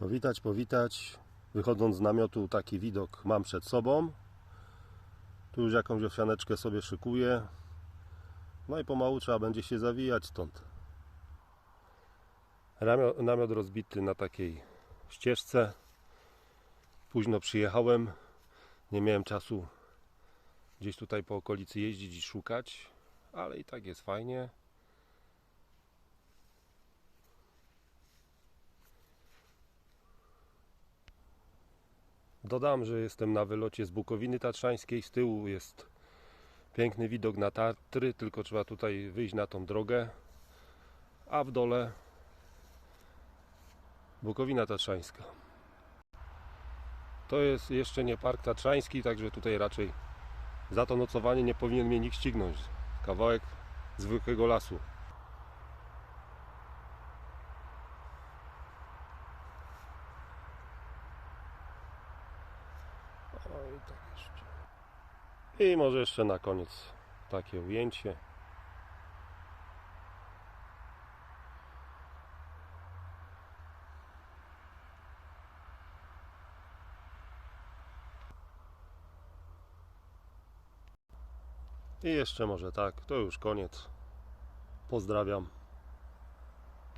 Powitać, powitać. Wychodząc z namiotu taki widok mam przed sobą. Tu już jakąś owsianeczkę sobie szykuję. No i pomału trzeba będzie się zawijać stąd. Namiot, namiot rozbity na takiej ścieżce. Późno przyjechałem. Nie miałem czasu gdzieś tutaj po okolicy jeździć i szukać, ale i tak jest fajnie. Dodam, że jestem na wylocie z Bukowiny Tatrzańskiej. Z tyłu jest piękny widok na Tatry, tylko trzeba tutaj wyjść na tą drogę. A w dole Bukowina Tatrzańska. To jest jeszcze nie park tatrzański, także tutaj raczej za to nocowanie nie powinien mnie nikt ścignąć. Kawałek zwykłego lasu. O, i tak jeszcze. I może jeszcze na koniec takie ujęcie. I jeszcze może tak, to już koniec. Pozdrawiam.